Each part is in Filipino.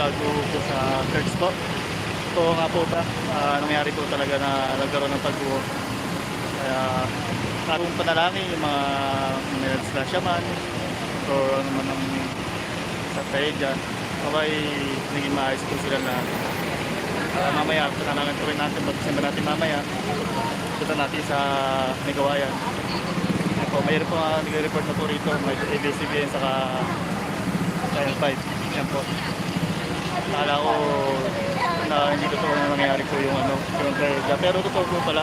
Chicago po sa church po. Ito nga po ba, ah, nangyari po talaga na nagkaroon ng pagbuo. Kaya karong panalangin yung mga mga man or ano man ang sa tayo dyan. Okay, naging maayos po sila na ah, mamaya, panalangin po rin natin, pag natin mamaya, punta natin sa Megawayan. Yan po, mayroon po nga nag-report na po rito, may ABCBN saka Channel 5. Yan po. Akala ko na hindi totoo na nangyayari po yung ano, yung tragedya. Pero totoo po pala.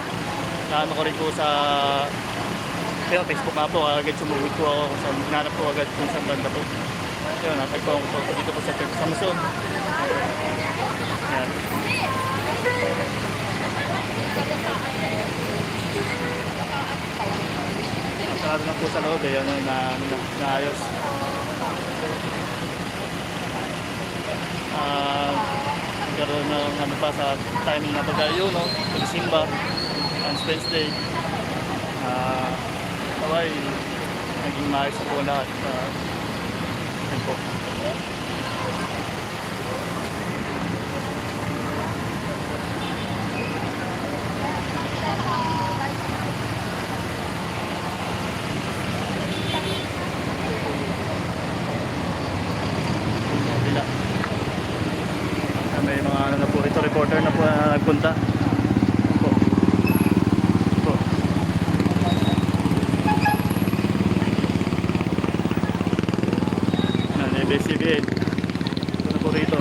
Naano ko rin po sa kaya Facebook nga po, agad sumugod po ako kung saan, hinanap po agad kung saan banda po. Yun, natagpuan ko po dito po sa Church Samson. Yan. Masarado na po sa loob eh, ano, na, na, naayos. Nagkaroon ng ano pa sa timing na pag-ayo, no? Pag-simba, on Wednesday. Ah, kaway, naging maayos na po lahat. Ah, yun po. Kabila. Ah, May mga ano na po rito, reporter na po na nagpunta. Po. Po. Yan, ABS-CBN. Ito na po rito.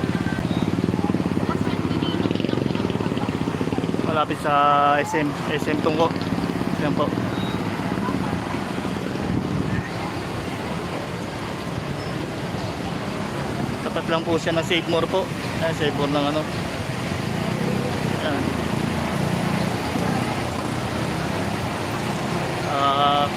Malapit sa SM, SM Tungko. Yan po. Tapat lang po siya ng Save More po. Ayan, Save More ng ano. Ayan. Ah,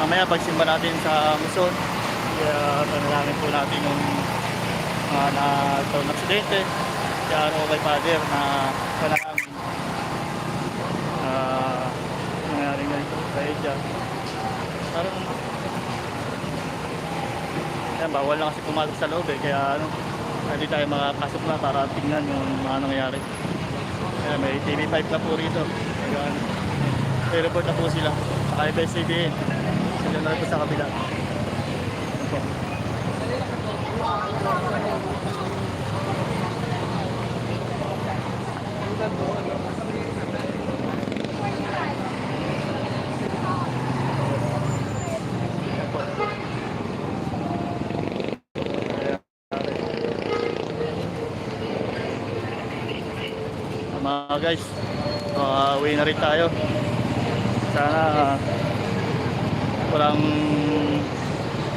mamaya pagsimba natin sa Muson, kaya panalangin po natin yung mga nagkaroon ng aksidente. Kaya ano kay Father na panalangin. Ah, nangyari nga ito kay dyan. Parang yan, bawal lang kasi pumasok sa loob eh. Kaya ano, hindi tayo makapasok na para tingnan yung mga nangyari. Kaya may TV5 na po rito. Kaya ano, may report na po sila. Saka FSCBN. Sila na rin po sa kabila. Yan po. Mga guys, uh, uwi na rin tayo. Sana ah, walang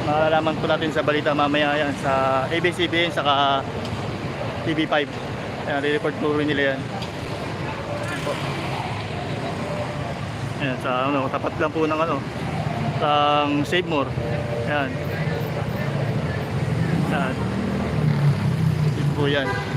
malalaman po natin sa balita mamaya yan sa ABCBN saka TV5. Ayan, re-report po rin nila yan. Ayan sa ano, tapat lang po ng ano, ng Save More. Ayan. Ayan. Dito po yan.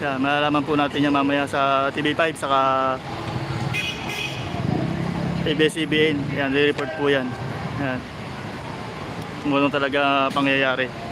Yan, malalaman po natin yan mamaya sa TV5 saka ABS-CBN. Yan, report po yan. Yan. Kung talaga pangyayari.